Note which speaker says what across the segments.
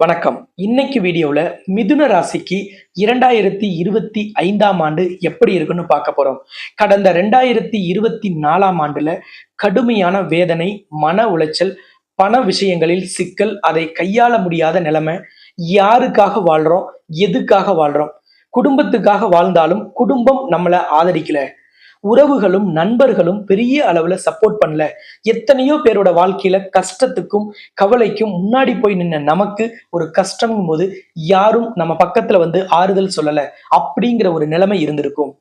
Speaker 1: வணக்கம். இன்னைக்கு வீடியோவில் மிதுன ராசிக்கு இரண்டாயிரத்தி இருபத்தி ஐந்தாம் ஆண்டு எப்படி இருக்குன்னு பார்க்க போகிறோம் கடந்த ரெண்டாயிரத்தி இருபத்தி நாலாம் ஆண்டுல கடுமையான வேதனை மன உளைச்சல் பண விஷயங்களில் சிக்கல் அதை கையாள முடியாத நிலைமை யாருக்காக வாழ்கிறோம் எதுக்காக வாழ்கிறோம் குடும்பத்துக்காக வாழ்ந்தாலும் குடும்பம் நம்மளை ஆதரிக்கலை. உறவுகளும் நண்பர்களும் பெரிய அளவுல சப்போர்ட் பண்ணல. எத்தனையோ பேரோட வாழ்க்கையில கஷ்டத்துக்கும் கவலைக்கும் முன்னாடி போய் நின்ன நமக்கு ஒரு கஷ்டங்கும் போது யாரும் நம்ம பக்கத்துல வந்து ஆறுதல் சொல்லல. அப்படிங்கிற ஒரு நிலைமை இருந்திருக்கும்.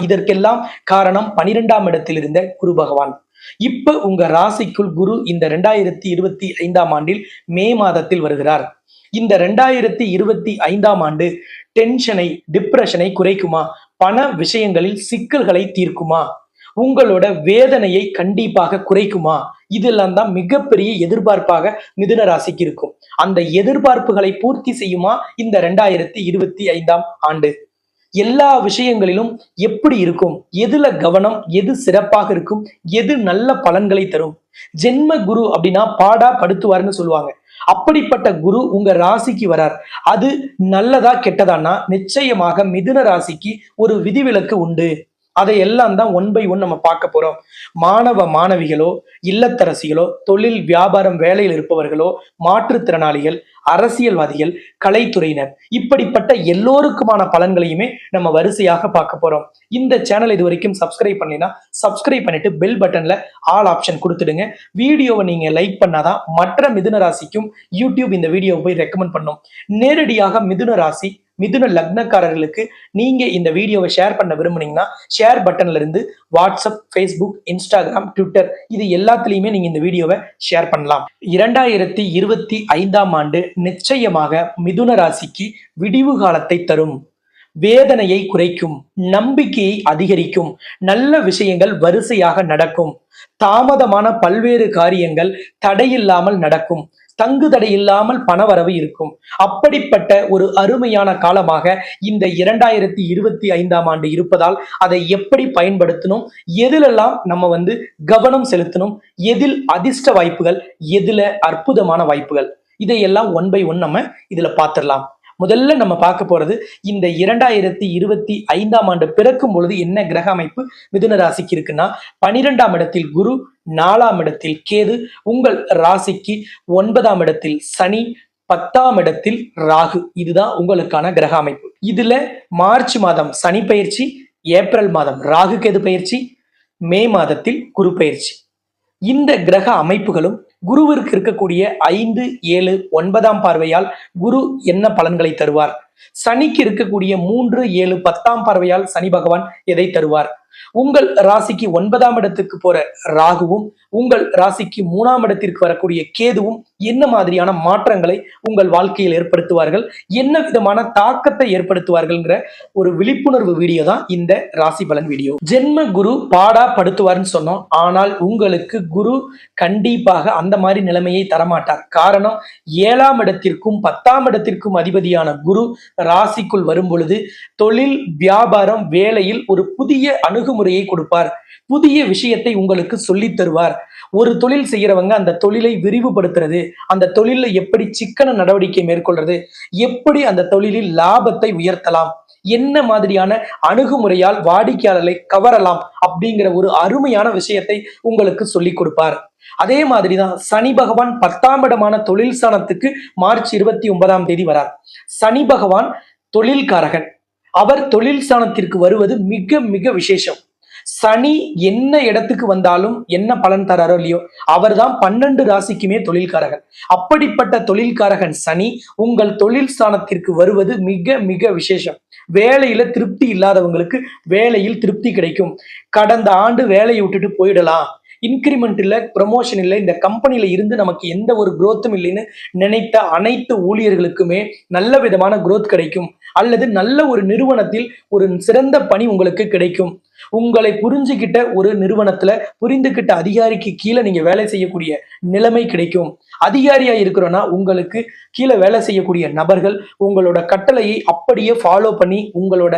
Speaker 1: இதற்கெல்லாம் காரணம் பனிரெண்டாம் இடத்தில் இருந்த குரு பகவான். இப்ப உங்க ராசிக்குள் குரு இந்த ரெண்டாயிரத்தி இருபத்தி ஐந்தாம் ஆண்டில் மே மாதத்தில் வருகிறார். இந்த ரெண்டாயிரத்தி இருபத்தி ஐந்தாம் ஆண்டு டென்ஷனை டிப்ரெஷனை குறைக்குமா? பண விஷயங்களில் சிக்கல்களை தீர்க்குமா? உங்களோட வேதனையை கண்டிப்பாக குறைக்குமா? இதெல்லாம் தான் மிகப்பெரிய எதிர்பார்ப்பாக மிதுன ராசிக்கு இருக்கும். அந்த எதிர்பார்ப்புகளை பூர்த்தி செய்யுமா? இந்த ரெண்டாயிரத்தி இருபத்தி ஐந்தாம் ஆண்டு. எல்லா விஷயங்களிலும் எப்படி இருக்கும்? எதுல கவனம் எது சிறப்பாக இருக்கும்? எது நல்ல பலன்களை தரும்? ஜென்ம குரு அப்படின்னா பாடா படுத்துவார்னு சொல்லுவாங்க. அப்படிப்பட்ட குரு உங்க ராசிக்கு வரார். அது நல்லதா கெட்டதான்னா நிச்சயமாக மிதுன ராசிக்கு ஒரு விதிவிலக்கு உண்டு. அதையெல்லாம் தான் ஒன் பை ஒன் நம்ம பார்க்க போறோம். மாணவ மாணவிகளோ இல்லத்தரசிகளோ தொழில் வியாபாரம் வேலையில் இருப்பவர்களோ மாற்றுத்திறனாளிகள் அரசியல்வாதிகள் கலைத்துறையினர் இப்படிப்பட்ட எல்லோருக்குமான பலன்களையுமே நம்ம வரிசையாக பார்க்க போறோம். இந்த சேனல் இது வரைக்கும் சப்ஸ்கிரைப் பண்ணினா சப்ஸ்கிரைப் பண்ணிட்டு பெல் பட்டன்ல ஆல் ஆப்ஷன் கொடுத்துடுங்க. வீடியோவை நீங்க லைக் பண்ணாதான் மற்ற மிதுன ராசிக்கும் யூடியூப் இந்த வீடியோவை போய் ரெக்கமெண்ட் பண்ணும். நேரடியாக மிதுன ராசி மிதுன லக்னக்காரர்களுக்கு நீங்க இந்த வீடியோவை ஷேர் பண்ண விரும்புனீங்கன்னா ஷேர் பட்டன்ல இருந்து வாட்ஸ்அப் ஃபேஸ்புக் இன்ஸ்டாகிராம் ட்விட்டர் இது எல்லாத்துலயுமே நீங்க இந்த வீடியோவை ஷேர் பண்ணலாம். இரண்டாயிரத்தி இருபத்தி ஐந்தாம் ஆண்டு நிச்சயமாக மிதுன ராசிக்கு விடிவு காலத்தை தரும். வேதனையை குறைக்கும் நம்பிக்கையை அதிகரிக்கும் நல்ல விஷயங்கள் வரிசையாக நடக்கும். தாமதமான பல்வேறு காரியங்கள் தடையில்லாமல் நடக்கும். தங்கு தடை இல்லாமல் பணவரவு இருக்கும். அப்படிப்பட்ட ஒரு அருமையான காலமாக இந்த இரண்டாயிரத்தி இருபத்தி ஐந்தாம் ஆண்டு இருப்பதால் அதை எப்படி பயன்படுத்தணும்? எதிலெல்லாம் நம்ம வந்து கவனம் செலுத்தணும்? எதில் அதிர்ஷ்ட வாய்ப்புகள்? எதுல அற்புதமான வாய்ப்புகள்? இதையெல்லாம் ஒன் பை ஒன் நம்ம இதுல பார்த்துடலாம். முதல்ல நம்ம பார்க்க போறது இந்த இரண்டாயிரத்தி இருபத்தி ஐந்தாம் ஆண்டு பிறக்கும் பொழுது என்ன கிரக அமைப்பு மிதுன ராசிக்கு இருக்குன்னா பனிரெண்டாம் இடத்தில் குரு நாலாம் இடத்தில் கேது உங்கள் ராசிக்கு ஒன்பதாம் இடத்தில் சனி பத்தாம் இடத்தில் ராகு. இதுதான் உங்களுக்கான கிரக அமைப்பு. இதுல மார்ச் மாதம் சனி பயிற்சி ஏப்ரல் மாதம் ராகு கேது பயிற்சி? மே மாதத்தில் குரு பயிற்சி. இந்த கிரக அமைப்புகளும் குருவிற்கு இருக்கக்கூடிய ஐந்து ஏழு ஒன்பதாம் பார்வையால் குரு என்ன பலன்களை தருவார்? சனிக்கு இருக்கக்கூடிய மூன்று ஏழு பத்தாம் பார்வையால் சனி பகவான் எதை தருவார்? உங்கள் ராசிக்கு ஒன்பதாம் இடத்துக்கு போற ராகுவும் உங்கள் ராசிக்கு மூணாம் இடத்திற்கு வரக்கூடிய கேதுவும் என்ன மாதிரியான மாற்றங்களை உங்கள் வாழ்க்கையில் ஏற்படுத்துவார்கள்? என்ன விதமான தாக்கத்தை ஏற்படுத்துவார்கள்ங்கிற ஒரு விழிப்புணர்வு வீடியோ தான் இந்த ராசி பலன் வீடியோ. ஜென்ம குரு பாடா படுத்துவார்னு சொன்னோம். ஆனால் உங்களுக்கு குரு கண்டிப்பாக அந்த மாதிரி நிலைமையை தரமாட்டார். காரணம் ஏழாம் இடத்திற்கும் பத்தாம் இடத்திற்கும் அதிபதியான குரு ராசிக்குள் வரும் பொழுது தொழில் வியாபாரம் வேலையில் ஒரு புதிய அணுகுமுறையை கொடுப்பார். புதிய விஷயத்தை உங்களுக்கு சொல்லி தருவார். ஒரு தொழில் செய்யறவங்க அந்த தொழிலை விரிவுபடுத்துறது அந்த தொழிலில் எப்படி சிக்கன நடவடிக்கை மேற்கொள்றது எப்படி அந்த தொழிலில் லாபத்தை உயர்த்தலாம். என்ன மாதிரியான அணுகுமுறையால் வாடிக்கையாளர்களை கவரலாம் அப்படிங்கிற ஒரு அருமையான விஷயத்தை உங்களுக்கு சொல்லிக் கொடுப்பார். அதே மாதிரிதான் சனி பகவான் பத்தாம் இடமான தொழில் ஸ்தானத்துக்கு மார்ச் இருபத்தி ஒன்பதாம் தேதி வரார். சனி பகவான் தொழில்காரகன். அவர் தொழில் ஸ்தானத்திற்கு வருவது மிக மிக விசேஷம். சனி என்ன இடத்துக்கு வந்தாலும் என்ன பலன் தராரோ இல்லையோ அவர்தான் பன்னெண்டு ராசிக்குமே தொழில்காரகன். அப்படிப்பட்ட தொழில்காரகன் சனி உங்கள் தொழில் ஸ்தானத்திற்கு வருவது மிக மிக விசேஷம். வேலையில திருப்தி இல்லாதவங்களுக்கு வேலையில் திருப்தி கிடைக்கும். கடந்த ஆண்டு வேலையை விட்டுட்டு போயிடலாம். இன்கிரிமெண்ட் இல்லை ப்ரமோஷன் இல்லை இந்த கம்பெனியில் இருந்து நமக்கு எந்த ஒரு குரோத்தும் இல்லைன்னு நினைத்த அனைத்து ஊழியர்களுக்குமே நல்ல விதமான குரோத் கிடைக்கும். அல்லது நல்ல ஒரு நிறுவனத்தில் ஒரு சிறந்த பணி உங்களுக்கு கிடைக்கும். உங்களை புரிஞ்சுக்கிட்ட ஒரு நிறுவனத்துல புரிந்துகிட்ட அதிகாரிக்கு கீழே நீங்க வேலை செய்யக்கூடிய நிலைமை கிடைக்கும். அதிகாரியா இருக்கிறோன்னா உங்களுக்கு கீழே வேலை செய்யக்கூடிய நபர்கள் உங்களோட கட்டளையை அப்படியே ஃபாலோ பண்ணி உங்களோட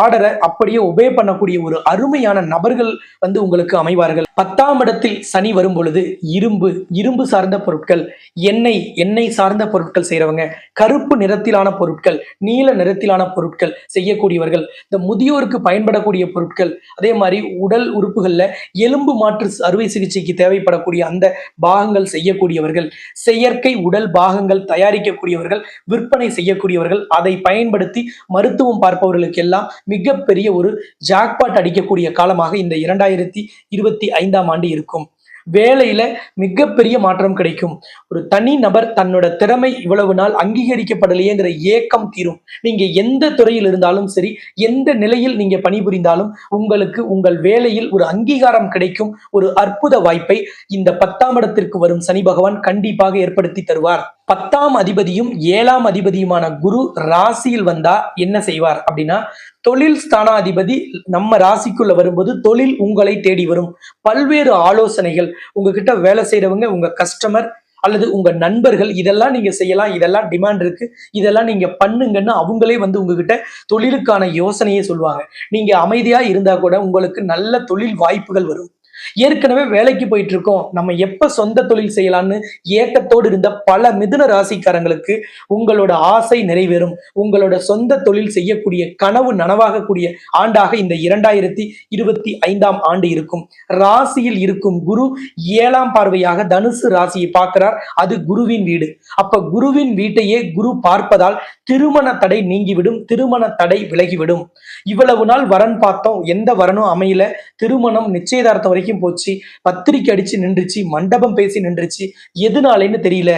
Speaker 1: ஆர்டரை அப்படியே ஒபே பண்ணக்கூடிய ஒரு அருமையான நபர்கள் வந்து உங்களுக்கு அமைவார்கள். பத்தாம் இடத்தில் சனி வரும் பொழுது இரும்பு இரும்பு சார்ந்த பொருட்கள் எண்ணெய் எண்ணெய் சார்ந்த பொருட்கள் செய்கிறவங்க கருப்பு நிறத்திலான பொருட்கள் நீல நிறத்திலான பொருட்கள் செய்யக்கூடியவர்கள் இந்த முதியோருக்கு பயன்படக்கூடிய பொருட்கள் அதே மாதிரி உடல் உறுப்புகளில் எலும்பு மாற்று அறுவை சிகிச்சைக்கு தேவைப்படக்கூடிய அந்த பாகங்கள் செய்யக்கூடியவர்கள் செயற்கை உடல் பாகங்கள் தயாரிக்கக்கூடியவர்கள் விற்பனை செய்யக்கூடியவர்கள் அதை பயன்படுத்தி மருத்துவம் பார்ப்பவர்களுக்கு எல்லாம் மிகப்பெரிய ஒரு ஜாக்பாட் அடிக்கக்கூடிய காலமாக இந்த இரண்டாயிரத்தி இருபத்தி ஐந்தாம் ஆண்டு இருக்கும். வேலையில மிகப்பெரிய மாற்றம் கிடைக்கும். ஒரு தனி நபர் தன்னோட திறமை இவ்வளவு நாள் அங்கீகரிக்கப்படலையேங்கிற ஏக்கம் தீரும். நீங்க எந்த துறையில் இருந்தாலும் சரி எந்த நிலையில் நீங்க பணிபுரிந்தாலும் உங்களுக்கு உங்கள் வேலையில் ஒரு அங்கீகாரம் கிடைக்கும் ஒரு அற்புத வாய்ப்பை இந்த பத்தாம் இடத்திற்கு வரும் சனி பகவான் கண்டிப்பாக ஏற்படுத்தி தருவார். பத்தாம் அதிபதியும் ஏழாம் அதிபதியுமான குரு ராசியில் வந்தா என்ன செய்வார் அப்படின்னா தொழில் ஸ்தானாதிபதி நம்ம ராசிக்குள்ள வரும்போது தொழில் உங்களை தேடி வரும். பல்வேறு ஆலோசனைகள் உங்ககிட்ட வேலை செய்யறவங்க உங்க கஸ்டமர் அல்லது உங்க நண்பர்கள் இதெல்லாம் நீங்க செய்யலாம். இதெல்லாம் டிமாண்ட் இருக்கு. இதெல்லாம் நீங்க பண்ணுங்கன்னு அவங்களே வந்து உங்ககிட்ட தொழிலுக்கான யோசனையே சொல்லுவாங்க. நீங்க அமைதியா இருந்தா கூட உங்களுக்கு நல்ல தொழில் வாய்ப்புகள் வரும். ஏற்கனவே வேலைக்கு போயிட்டு இருக்கோம் நம்ம எப்ப சொந்த தொழில் செய்யலாம்னு ஏக்கத்தோடு இருந்த பல மிதுன ராசிக்காரங்களுக்கு உங்களோட ஆசை நிறைவேறும். உங்களோட சொந்த தொழில் செய்யக்கூடிய கனவு நனவாகக்கூடிய ஆண்டாக இந்த இரண்டாயிரத்தி இருபத்தி ஐந்தாம் ஆண்டு இருக்கும். ராசியில் இருக்கும் குரு ஏழாம் பார்வையாக தனுசு ராசியை பார்க்கிறார். அது குருவின் வீடு. அப்ப குருவின் வீட்டையே குரு பார்ப்பதால் திருமண தடை நீங்கிவிடும் திருமண தடை விலகிவிடும். இவ்வளவு நாள் வரன் பார்த்தோம். எந்த வரனும் அமையல. திருமணம் நிச்சயதார்த்தம் வரைக்கும் வரைக்கும் போச்சு. பத்திரிக்கை அடிச்சு நின்றுச்சு மண்டபம் பேசி நின்றுச்சு. எதுனாலேன்னு தெரியல.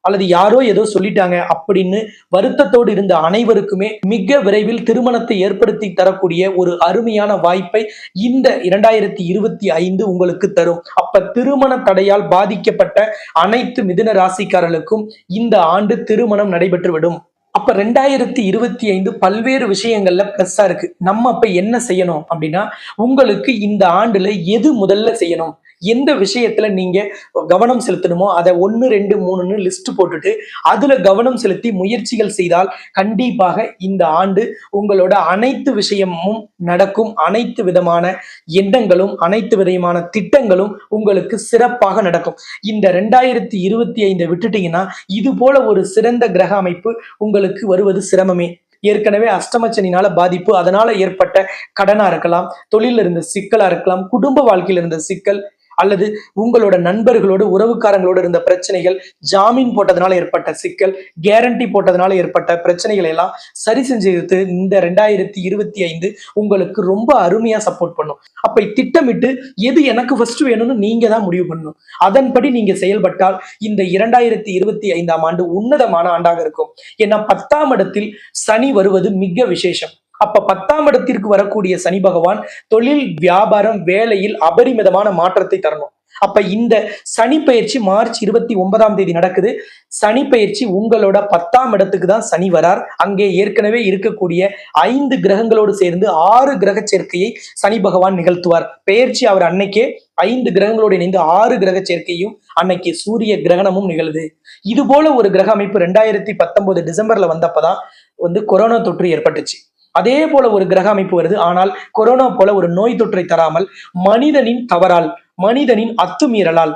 Speaker 1: அல்லது யாரோ ஏதோ சொல்லிட்டாங்க அப்படின்னு வருத்தத்தோடு இருந்த அனைவருக்குமே மிக விரைவில் திருமணத்தை ஏற்படுத்தி தரக்கூடிய ஒரு அருமையான வாய்ப்பை இந்த இரண்டாயிரத்தி இருபத்தி ஐந்து உங்களுக்கு தரும். அப்ப திருமண தடையால் பாதிக்கப்பட்ட அனைத்து மிதுன ராசிக்காரர்களுக்கும் இந்த ஆண்டு திருமணம் நடைபெற்றுவிடும். அப்ப ரெண்டாயிரத்தி இருபத்தி ஐந்து பல்வேறு விஷயங்கள்ல பிளஸ்ஸா இருக்கு. நம்ம அப்ப என்ன செய்யணும் அப்படின்னா உங்களுக்கு இந்த ஆண்டுல எது முதல்ல செய்யணும்? எந்த விஷயத்துல நீங்க கவனம் செலுத்தணுமோ அதை ஒன்று ரெண்டு மூணுன்னு லிஸ்ட் போட்டுட்டு அதுல கவனம் செலுத்தி முயற்சிகள் செய்தால் கண்டிப்பாக இந்த ஆண்டு உங்களோட அனைத்து விஷயமும் நடக்கும். அனைத்து விதமான எண்ணங்களும் அனைத்து விதமான திட்டங்களும் உங்களுக்கு சிறப்பாக நடக்கும். இந்த ரெண்டாயிரத்தி இருபத்தி ஐந்தை விட்டுட்டீங்கன்னா இது போல ஒரு சிறந்த கிரக அமைப்பு உங்களுக்கு வருவது சிரமமே. ஏற்கனவே அஷ்டமச்சனினால பாதிப்பு அதனால ஏற்பட்ட கடனா இருக்கலாம் தொழில இருந்த சிக்கலா இருக்கலாம் குடும்ப வாழ்க்கையில இருந்த சிக்கல் அல்லது உங்களோட நண்பர்களோடு உறவுக்காரங்களோடு இருந்த பிரச்சனைகள் ஜாமீன் போட்டதுனால ஏற்பட்ட சிக்கல் கேரண்டி போட்டதுனால ஏற்பட்ட பிரச்சனைகளை எல்லாம் சரி செஞ்சு இந்த ரெண்டாயிரத்தி இருபத்தி ஐந்து உங்களுக்கு ரொம்ப அருமையா சப்போர்ட் பண்ணும். அப்ப திட்டமிட்டு எது எனக்கு ஃபர்ஸ்ட் வேணும்னு நீங்க தான் முடிவு பண்ணணும். அதன்படி நீங்க செயல்பட்டால் இந்த இரண்டாயிரத்தி இருபத்தி ஐந்தாம் ஆண்டு உன்னதமான ஆண்டாக இருக்கும். ஏன்னா பத்தாம் இடத்தில் சனி வருவது மிக விசேஷம். அப்ப பத்தாம் இடத்திற்கு வரக்கூடிய சனி பகவான் தொழில் வியாபாரம் வேலையில் அபரிமிதமான மாற்றத்தை தரணும். அப்ப இந்த சனி பயிற்சி மார்ச் இருபத்தி ஒன்பதாம் தேதி நடக்குது. சனி பயிற்சி உங்களோட பத்தாம் இடத்துக்கு தான் சனி வரார். அங்கே ஏற்கனவே இருக்கக்கூடிய ஐந்து கிரகங்களோடு சேர்ந்து ஆறு கிரக சேர்க்கையை சனி பகவான் நிகழ்த்துவார். பெயர்ச்சி அவர் அன்னைக்கே ஐந்து கிரகங்களோடு இணைந்து ஆறு கிரக சேர்க்கையும் அன்னைக்கு சூரிய கிரகணமும் நிகழுது. இது போல ஒரு கிரக அமைப்பு ரெண்டாயிரத்தி பத்தொன்பது டிசம்பர்ல வந்தப்பதான் வந்து கொரோனா தொற்று ஏற்பட்டுச்சு. அதே போல ஒரு கிரக அமைப்பு வருது. ஆனால் கொரோனா போல ஒரு நோய் தொற்றை தராமல் மனிதனின் தவறால் மனிதனின் அத்துமீறலால்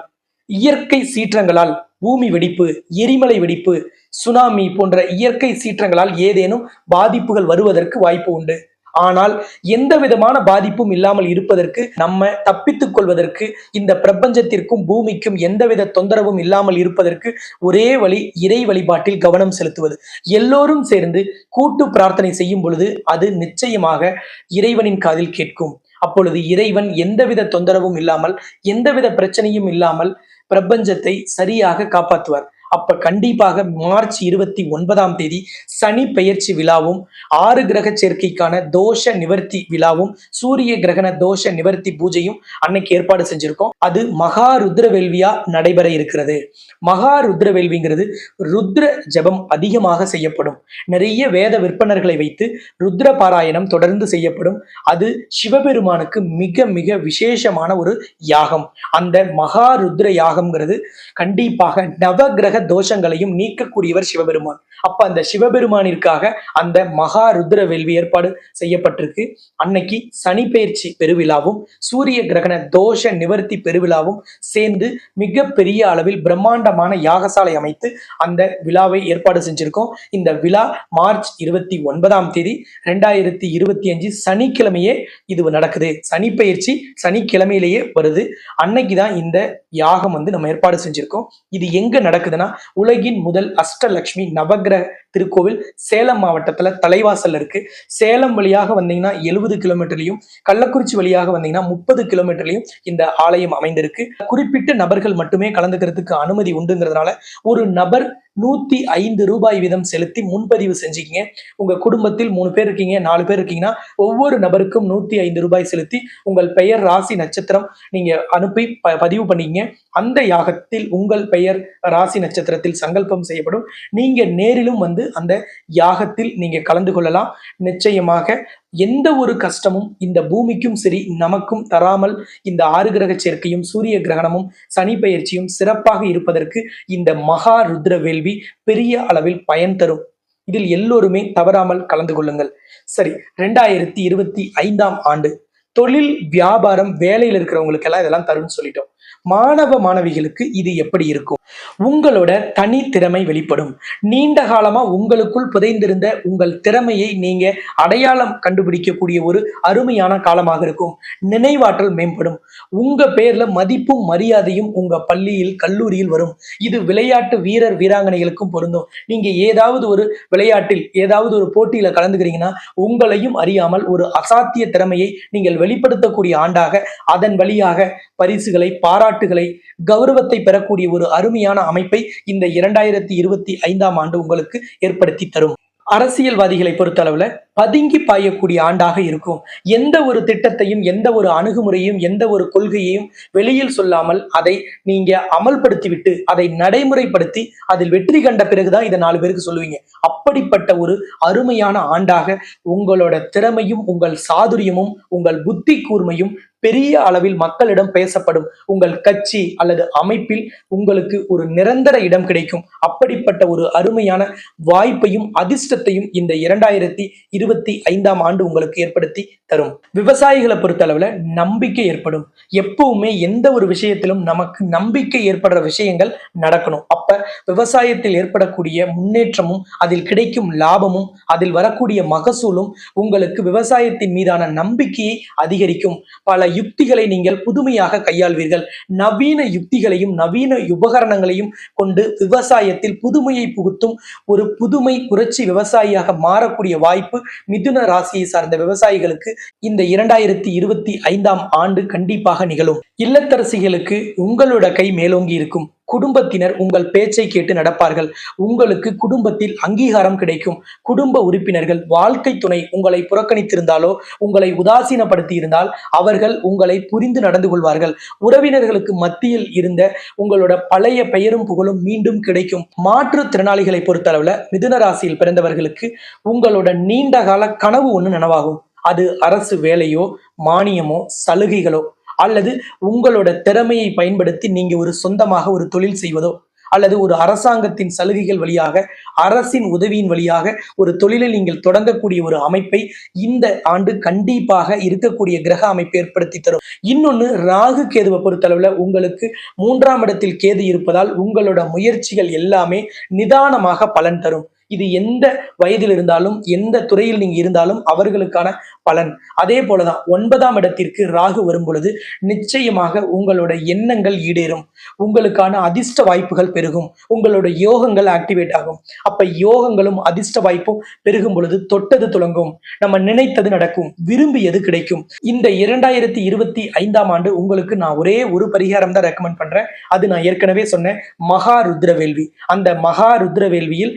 Speaker 1: இயற்கை சீற்றங்களால் பூமி வெடிப்பு எரிமலை வெடிப்பு சுனாமி போன்ற இயற்கை சீற்றங்களால் ஏதேனும் பாதிப்புகள் வருவதற்கு வாய்ப்பு உண்டு. ஆனால் எந்த விதமான பாதிப்பும் இல்லாமல் இருப்பதற்கு நம்ம தப்பித்துக் கொள்வதற்கு இந்த பிரபஞ்சத்திற்கும் பூமிக்கும் எந்தவித தொந்தரவும் இல்லாமல் இருப்பதற்கு ஒரே வழி இறை வழிபாட்டில் கவனம் செலுத்துவது. எல்லோரும் சேர்ந்து கூட்டு பிரார்த்தனை செய்யும் பொழுது அது நிச்சயமாக இறைவனின் காதில் கேட்கும். அப்பொழுது இறைவன் எந்தவித தொந்தரவும் இல்லாமல் எந்தவித பிரச்சனையும் இல்லாமல் பிரபஞ்சத்தை சரியாக காப்பாற்றுவார். அப்ப கண்டிப்பாக மார்ச் இருபத்தி ஒன்பதாம் தேதி சனி பெயர்ச்சி விழாவும் ஆறு கிரக சேர்க்கைக்கான தோஷ நிவர்த்தி விழாவும் சூரிய கிரகண தோஷ நிவர்த்தி பூஜையும் அன்னைக்கு ஏற்பாடு செஞ்சிருக்கோம். அது மகா ருத்ர வேள்வியா நடைபெற இருக்கிறது. மகா ருத்ர வேள்விங்கிறது ருத்ர ஜெபம் அதிகமாக செய்யப்படும். நிறைய வேத விற்பனர்களை வைத்து ருத்ர பாராயணம் தொடர்ந்து செய்யப்படும். அது சிவபெருமானுக்கு மிக மிக விசேஷமான ஒரு யாகம். அந்த மகா ருத்ர யாகம்ங்கிறது கண்டிப்பாக நவகிரக தோஷங்களையும் நீக்கக்கூடியவர் சிவபெருமான். அப்ப அந்த சிவபெருமானிற்காக அந்த மகா ருத்ர வேள்வி ஏற்பாடு செய்யப்பட்டிருக்கு. அன்னைக்கு சனி பெயர்ச்சி பெருவிழாவும் சூரிய கிரகண தோஷ நிவர்த்தி பெருவிழாவும் சேர்ந்து மிக பெரிய அளவில் பிரம்மாண்டமான யாகசாலை அமைத்து அந்த விழாவை ஏற்பாடு செஞ்சிருக்கோம். இந்த விழா மார்ச் இருபத்தி ஒன்பதாம் தேதி ரெண்டாயிரத்தி இருபத்தி அஞ்சு சனிக்கிழமையே இது நடக்குது. சனி பெயர்ச்சி சனிக்கிழமையிலேயே வருது. அன்னைக்கு தான் இந்த யாகம் வந்து நம்ம ஏற்பாடு செஞ்சிருக்கோம். இது எங்க நடக்குதுன்னா உலகின் முதல் அஷ்டலக்ஷ்மி நவகிரக திருக்கோவில் சேலம் மாவட்டத்துல தலைவாசல் இருக்கு. சேலம் வழியாக வந்தீங்கன்னா எழுபது கிலோமீட்டர்லையும் கள்ளக்குறிச்சி வழியாக வந்தீங்கன்னா முப்பது கிலோமீட்டர்லையும் இந்த ஆலயம் அமைந்திருக்கு. குறிப்பிட்ட நபர்கள் மட்டுமே கலந்துக்கிறதுக்கு அனுமதி உண்டுங்கிறதுனால ஒரு நபர் நூத்தி ஐந்து ரூபாய் வீதம் செலுத்தி முன்பதிவு செஞ்சுக்கிங்க. உங்க குடும்பத்தில் மூணு பேர் இருக்கீங்க நாலு பேர் இருக்கீங்கன்னா ஒவ்வொரு நபருக்கும் நூத்தி ஐந்து ரூபாய் செலுத்தி உங்கள் பெயர் ராசி நட்சத்திரம் நீங்க அனுப்பி ப- பதிவு பண்ணீங்க அந்த யாகத்தில் உங்கள் பெயர் ராசி நட்சத்திரத்தில் சங்கல்பம் செய்யப்படும். நீங்க நேரிலும் வந்து அந்த யாகத்தில் நீங்க கலந்து கொள்ளலாம். நிச்சயமாக எந்த ஒரு கஷ்டமும் இந்த பூமிக்கும் சரி நமக்கும் தராமல் இந்த ஆறு கிரக சேர்க்கையும் சூரிய கிரகணமும் சனி பயிற்சியும் சிறப்பாக இருப்பதற்கு இந்த மகா ருத்ர வேள்வி பெரிய அளவில் பயன் தரும். இதில் எல்லோருமே தவறாமல் கலந்து கொள்ளுங்கள். சரி ரெண்டாயிரத்தி இருபத்தி ஐந்தாம் ஆண்டு. தொழில் வியாபாரம் வேலையில் இருக்கிறவங்களுக்கெல்லாம் இதெல்லாம் தரும்னு சொல்லிட்டோம். மாணவ மாணவிகளுக்கு இது எப்படி இருக்கும்? உங்களோட தனி திறமை வெளிப்படும். நீண்ட காலமா உங்களுக்குள் புதைந்திருந்த உங்கள் திறமையை நீங்க அடையாளம் கண்டுபிடிக்கக்கூடிய ஒரு அருமையான காலமாக இருக்கும். நினைவாற்றல் மேம்படும். உங்க பேர்ல மதிப்பும் மரியாதையும் உங்க பள்ளியில் கல்லூரியில் வரும். இது விளையாட்டு வீரர் வீராங்கனைகளுக்கும் பொருந்தும். நீங்க ஏதாவது ஒரு விளையாட்டில் ஏதாவது ஒரு போட்டியில கலந்துக்கிறீங்கன்னா உங்களையும் அறியாமல் ஒரு அசாத்திய திறமையை நீங்கள் வெளிப்படுத்தக்கூடிய ஆண்டாக அதன் வழியாக பரிசுகளை பாராட்டுகளை கௌரவத்தை பெறக்கூடிய ஒரு அருமையான அமைப்பை இந்த இரண்டாயிரத்தி இருபத்தி ஐந்தாம் ஆண்டு உங்களுக்கு ஏற்படுத்தி தரும். அரசியல்வாதிகளை பொறுத்தளவுல பதுங்கி பாயக்கூடிய ஆண்டாக இருக்கும். எந்த ஒரு திட்டத்தையும் எந்த ஒரு அணுகுமுறையும் எந்த ஒரு கொள்கையையும் வெளியில் சொல்லாமல் அதை நீங்க அமல்படுத்திவிட்டு அதை நடைமுறைப்படுத்தி அதில் வெற்றி கண்ட பிறகுதான் இதை நாலு பேருக்கு சொல்லுவீங்க. அப்படிப்பட்ட ஒரு அருமையான ஆண்டாக உங்களோட திறமையும் உங்கள் சாதுரியமும் உங்கள் புத்தி கூர்மையும் பெரிய அளவில் மக்களிடம் பேசப்படும். உங்கள் கட்சி அல்லது அமைப்பில் உங்களுக்கு ஒரு நிரந்தர இடம் கிடைக்கும். அப்படிப்பட்ட ஒரு அருமையான வாய்ப்பையும் அதிர்ஷ்டத்தையும் இந்த இரண்டாயிரத்தி இருபத்தி ஐந்தாம் ஆண்டு உங்களுக்கு ஏற்படுத்தி தரும். விவசாயிகளை பொறுத்தளவுல நம்பிக்கை ஏற்படும். எப்பவுமே எந்த ஒரு விஷயத்திலும் நமக்கு நம்பிக்கை ஏற்படுற விஷயங்கள் நடக்கணும். அப்ப விவசாயத்தில் ஏற்படக்கூடிய முன்னேற்றமும் அதில் கிடைக்கும் லாபமும் அதில் வரக்கூடிய மகசூலும் உங்களுக்கு விவசாயத்தின் மீதான நம்பிக்கையை அதிகரிக்கும். பல யுக்திகளை நீங்கள் புதுமையாக கையாள்வீர்கள். நவீன யுக்திகளையும் நவீன உபகரணங்களையும் கொண்டு விவசாயத்தில் புதுமையை புகுத்தும் ஒரு புதுமை புரட்சி விவசாயியாக மாறக்கூடிய வாய்ப்பு மிதுன ராசியை சார்ந்த விவசாயிகளுக்கு இந்த இரண்டாயிரத்தி இருபத்தி ஐந்தாம் ஆண்டு கண்டிப்பாக நிகழும். இல்லத்தரசிகளுக்கு உங்களோட கை மேலோங்கி இருக்கும். குடும்பத்தினர் உங்கள் பேச்சை கேட்டு நடப்பார்கள். உங்களுக்கு குடும்பத்தில் அங்கீகாரம் கிடைக்கும். குடும்ப உறுப்பினர்கள் வாழ்க்கை துணை உங்களை புறக்கணித்திருந்தாலோ உங்களை உதாசீனப்படுத்தி இருந்தால் அவர்கள் உங்களை புரிந்து நடந்து கொள்வார்கள். உறவினர்களுக்கு மத்தியில் இருந்த உங்களோட பழைய பெயரும் புகழும் மீண்டும் கிடைக்கும். மாற்றுத்திறனாளிகளை பொறுத்தளவுல மிதுன ராசியில் பிறந்தவர்களுக்கு உங்களோட நீண்ட கால கனவு ஒன்று நனவாகும். அது அரசு வேலையோ மானியமோ சலுகைகளோ அல்லது உங்களோட திறமையை பயன்படுத்தி நீங்க ஒரு சொந்தமாக ஒரு தொழில் செய்வதோ அல்லது ஒரு அரசாங்கத்தின் சலுகைகள் வழியாக அரசின் உதவியின் வழியாக ஒரு தொழிலை நீங்கள் தொடங்கக்கூடிய ஒரு அமைப்பை இந்த ஆண்டு கண்டிப்பாக இருக்கக்கூடிய கிரக அமைப்பு ஏற்படுத்தி தரும். இன்னொன்னு ராகு கேதுவை பொறுத்தளவுல உங்களுக்கு மூன்றாம் இடத்தில் கேது இருப்பதால் உங்களோட முயற்சிகள் எல்லாமே நிதானமாக பலன் தரும். இது எந்த வயதில் இருந்தாலும் எந்த துறையில் நீங்க இருந்தாலும் அவர்களுக்கான பலன். அதே போலதான் ஒன்பதாம் இடத்திற்கு ராகு வரும் பொழுது நிச்சயமாக உங்களோட எண்ணங்கள் ஈடேறும். உங்களுக்கான அதிர்ஷ்ட வாய்ப்புகள் பெருகும். உங்களோட யோகங்கள் ஆக்டிவேட் ஆகும். அப்ப யோகங்களும் அதிர்ஷ்ட வாய்ப்பும் பெருகும் பொழுது தொட்டது துலங்கும் நம்ம நினைத்தது நடக்கும். விரும்பியது கிடைக்கும். இந்த இரண்டாயிரத்தி இருபத்தி ஐந்தாம் ஆண்டு உங்களுக்கு நான் ஒரே ஒரு பரிகாரம் தான் ரெக்கமெண்ட் பண்றேன். அது நான் ஏற்கனவே சொன்னேன் மகா ருத்ர வேள்வி அந்த மகா ருத்ர வேள்வியில்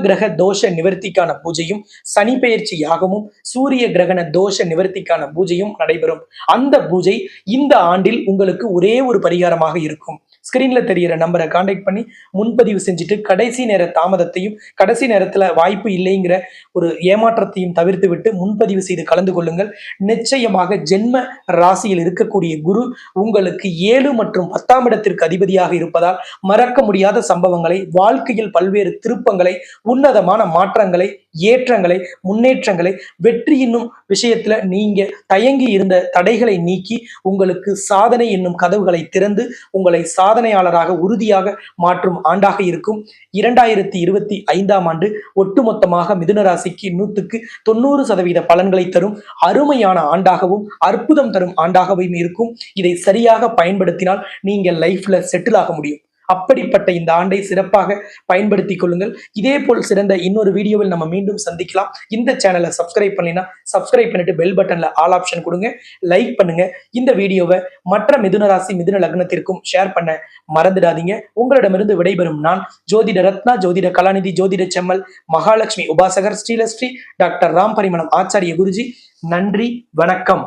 Speaker 1: கிரக தோஷ நிவர்த்திக்கான பூஜையும் சனி பெயர்ச்சி யாகமும் சூரிய கிரகண தோஷ நிவர்த்திக்கான பூஜையும் நடைபெறும். அந்த பூஜை இந்த ஆண்டில் உங்களுக்கு ஒரே ஒரு பரிகாரமாக இருக்கும். ஸ்க்ரீனில் தெரியிற நம்பரை காண்டாக்ட் பண்ணி முன்பதிவு செஞ்சுட்டு கடைசி நேர தாமதத்தையும் கடைசி நேரத்தில் வாய்ப்பு இல்லைங்கிற ஒரு ஏமாற்றத்தையும் தவிர்த்து விட்டு முன்பதிவு செய்து கலந்து கொள்ளுங்கள். நிச்சயமாக ஜென்ம ராசியில் இருக்கக்கூடிய குரு உங்களுக்கு ஏழு மற்றும் பத்தாம் இடத்திற்கு அதிபதியாக இருப்பதால் மறக்க முடியாத சம்பவங்களை வாழ்க்கையில் பல்வேறு திருப்பங்களை உன்னதமான மாற்றங்களை ஏற்றங்களை முன்னேற்றங்களை வெற்றி என்னும் விஷயத்துல நீங்க தயங்கி இருந்த தடைகளை நீக்கி உங்களுக்கு சாதனை என்னும் கதவுகளை திறந்து உங்களை சாதனையாளராக உறுதியாக மாற்றும் ஆண்டாக இருக்கும். இரண்டாயிரத்தி இருபத்தி ஐந்தாம் ஆண்டு ஒட்டுமொத்தமாக மிதுன ராசிக்கு நூற்றுக்கு தொண்ணூறு சதவீத பலன்களை தரும் அருமையான ஆண்டாகவும் அற்புதம் தரும் ஆண்டாகவும் இருக்கும். இதை சரியாக பயன்படுத்தினால் நீங்கள் லைஃப்ல செட்டில் ஆக முடியும். அப்படிப்பட்ட இந்த ஆண்டை சிறப்பாக பயன்படுத்திக் கொள்ளுங்கள். இதே போல் சிறந்த இன்னொரு வீடியோவில் நம்ம மீண்டும் சந்திக்கலாம். இந்த சேனலை சப்ஸ்கிரைப் பண்ணினா சப்ஸ்கிரைப் பண்ணிட்டு பெல் பட்டன்ல ஆல் ஆப்ஷன் கொடுங்க. லைக் பண்ணுங்க. இந்த வீடியோவை மற்ற மிதுன ராசி மிதுன லக்னத்திற்கும் ஷேர் பண்ண மறந்துடாதீங்க. உங்களிடமிருந்து விடைபெறும் நான் ஜோதிட ரத்னா ஜோதிட கலாநிதி ஜோதிட செம்மல் மகாலட்சுமி உபாசகர் ஸ்ரீலஸ்ரீ டாக்டர் ராம் பரிமளம் ஆச்சாரிய குருஜி. நன்றி வணக்கம்.